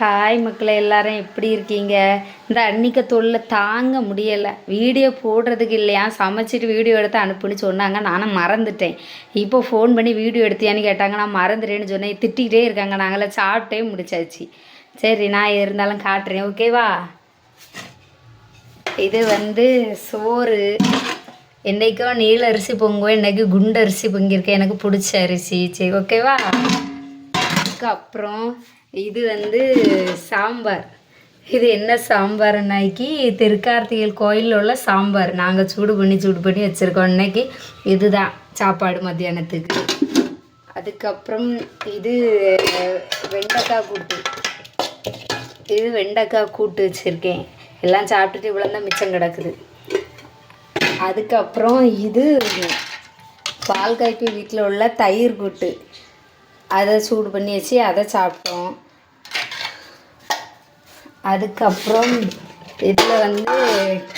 Hi மக்களை எல்லாரும் எப்படி இருக்கீங்க? இந்த அன்னிக்க தொல்லை தாங்க முடியலை. வீடியோ போடுறதுக்கு இல்லையா? சமைச்சிட்டு வீடியோ எடுத்து அனுப்புன்னு சொன்னாங்க. நானும் மறந்துட்டேன். இப்போ ஃபோன் பண்ணி வீடியோ எடுத்தியான்னு கேட்டாங்க. நான் மறந்துட்டேன்னு சொன்னேன். திட்டிகிட்டே இருக்காங்க. நாங்களே சாப்பிட்டே முடிச்சாச்சு. சரி நான் இருந்தாலும் காட்டுறேன். ஓகேவா இது வந்து சோறு. என்றைக்கோ நீல அரிசி பொங்குவேன் இன்னைக்கு குண்டு அரிசி பொங்கியிருக்கேன் எனக்கு பிடிச்ச அரிசி. சரி ஓகேவா அதுக்கப்புறம் இது வந்து சாம்பார். இது என்ன சாம்பார் இன்னைக்கு திருக்கார்த்திகை கோயிலில் உள்ள சாம்பார். நாங்கள் சூடு பண்ணி சூடு பண்ணி வச்சுருக்கோம் இன்னைக்கு இதுதான் சாப்பாடு மத்தியானத்துக்கு. அதுக்கப்புறம் இது வெண்டைக்காய் கூட்டு. இது வெண்டைக்காய் கூட்டு வச்சுருக்கேன். எல்லாம் சாப்பிட்டுட்டு இவ்வளோ தான் மிச்சம் கிடக்குது. அதுக்கப்புறம் இது பால் காய்ப்பு வீட்டில் உள்ள தயிர் கூட்டு. அதை சூடு பண்ணி வச்சு அதை சாப்பிட்டோம். அதுக்கப்புறம் இதில் வந்து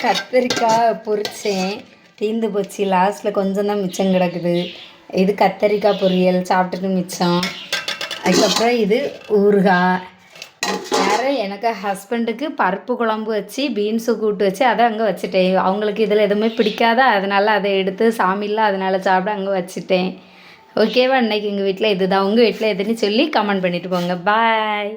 கத்தரிக்காய் பொரிச்சேன். தீந்து போச்சு. லாஸ்ட்டில் கொஞ்சம் தான் மிச்சம் கிடக்குது. இது கத்தரிக்காய் பொரியல் சாப்பிட்டுட்டு மிச்சம். அதுக்கப்புறம் இது ஊறுகாய். வேறு எனக்கு ஹஸ்பண்டுக்கு பருப்பு குழம்பு வச்சு பீன்ஸு கூட்டு வச்சு அதை அங்கே வச்சுட்டேன். அவங்களுக்கு இதில் எதுவுமே பிடிக்காதா? அதனால் அதை எடுத்து சாமியில் அதனால் சாப்பிட அங்கே வச்சுட்டேன். ஓகேவா இன்னைக்கு எங்கள் வீட்டில் இதுதான். உங்கள் வீட்டில் எதுன்னு சொல்லி கமெண்ட் பண்ணிட்டு போங்க. பாய்